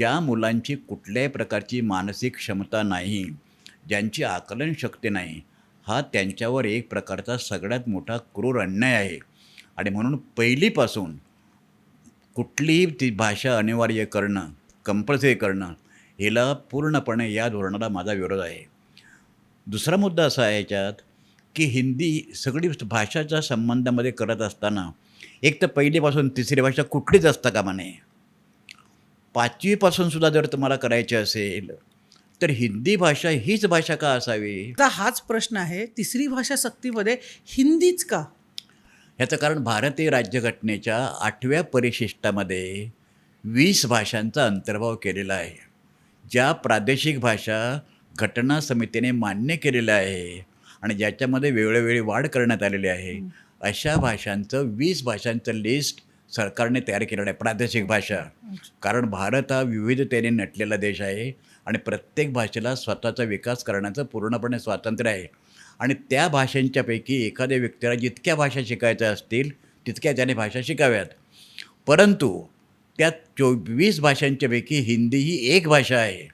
ज्या मुलांची कुठल्याही प्रकारची मानसिक क्षमता नाही ज्यांची आकलन शक्ती नाही हा त्यांच्यावर एक प्रकारचा सगळ्यात मोठा क्रूर अन्याय आहे. आणि म्हणून पहिलीपासून कुठलीही ती भाषा अनिवार्य करणं कंपल्सरी करणं हिला पूर्णपणे या धोरणाला माझा विरोध आहे. दुसरा मुद्दा असा आहे याच्यात की हिंदी सगळी भाषाच्या संबंधामध्ये करत असताना एक तर पहिलीपासून तिसरी भाषा कुठलीच असता कामा नये. पाचवीपासून सुद्धा जर तुम्हाला करायची असेल तर हिंदी भाषा हीच भाषा का असावी? आता हाच प्रश्न आहे तिसरी भाषा सक्तीमध्ये हिंदीच का? ह्याचं कारण भारतीय राज्यघटनेच्या आठव्या परिशिष्टामध्ये वीस भाषांचा अंतर्भाव केलेला आहे. ज्या प्रादेशिक भाषा घटना समितीने मान्य केलेल्या आहे आणि ज्याच्यामध्ये वेळोवेळी वाढ करण्यात आलेली आहे अशा भाषांचं वीस भाषांचं लिस्ट सरकारने तयार केलेलं आहे प्रादेशिक भाषा. कारण भारत हा विविधतेने नटलेला देश आहे आणि प्रत्येक भाषेला स्वतःचा विकास करण्याचं पूर्णपणे स्वातंत्र्य आहे. आणि त्या भाषांच्यापैकी एखाद्या व्यक्तीला जितक्या भाषा शिकायच्या असतील तितक्या त्याने भाषा शिकाव्यात. परंतु त्या चोवीस भाषांच्यापैकी हिंदी ही एक भाषा आहे.